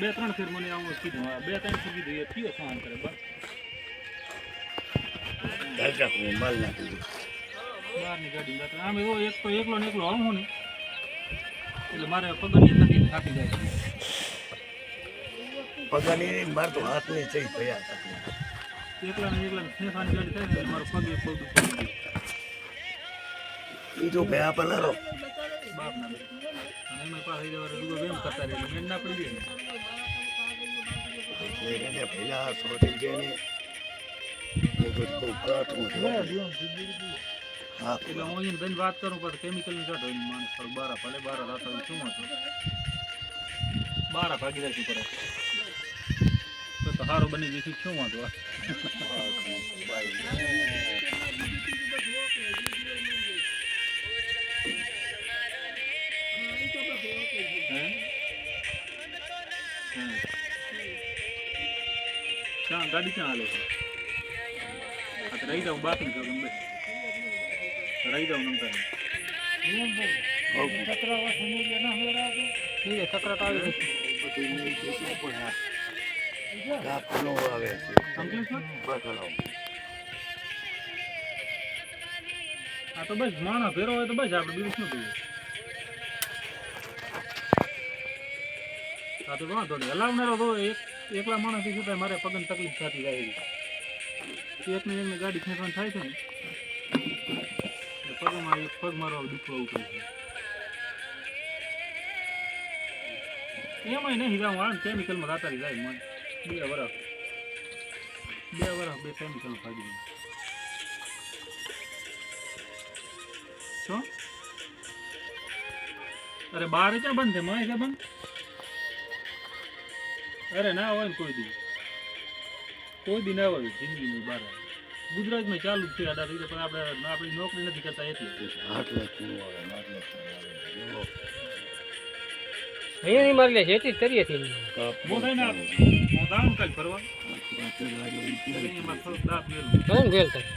બે ત્રણ ફેર મને આવું કીધું બે ત્રણ ફેર કીધું એ થયો સહન કરે બસ બહારની ગાડી આમ એવો એક તો એકલો ને એકલો આવું ને એટલે મારે પગની તકલીફ થાકી જાય છે. માર તો હાથ નહીં થઈ તકલીફ એકલા ને એકલા ફેંફાની ગાડી થાય મારો પગ એક પગ બીજો ભયા પલારો બાપ એમાં પાછા એ વાર રૂગો વેમ કરતા રહે મેં ના પડી ગઈ ને. પેલા સોટી હા એટલે હું એને બેન વાત કરું પણ કેમિકલની કાઢો માણસ થોડું બારા ભલે બારા રાતા શું હતું બારા ભાગી જાય છે તો સારું બની જશે શું વાંધો? ક્યાં ગાડી ક્યાં હાલે છે આ રહી જાઉં બાકી નહીં ગમે રહી જાઉં નમતા આ તો બસ માણસ ભેરો હોય તો બસ આપણે બીજું શું જોઈએ તો વાંધો નહીં. હલાવનારો તો એક, એકલા માણસથી થાય? મારે પગન તકલીફ થતી જાય એવી. એકને એકને ગાડી ખેંચવાનું થાય છે ને પગમાં એક પગ મારો દુખવો ઉતરે છે. એમાંય નહીં જાઉં, આમ કેમિકલમાં રાતારી જાય મને બે વરસ. બે વરસ બે કેમિકલ ફાડી શું? અરે બાર ક્યાં બંધ છે? માય ક્યાં બંધ? અરે ના હોય ને કોઈ દી. કોઈ દી ના હોય જિંદગીની બાર ગુજરાતમાં ચાલુ જ છે અઢાર રીતે પણ આપણે આપણી નોકરી નથી કરતા એટલે. આઠ લાખનું આવે આઠ લાખનું આવે અહીંયા નહીં મારી લે છે એટલી જ કરીએ છીએ. થાય ને દામ કાલ ફરવા ભેલ થાય?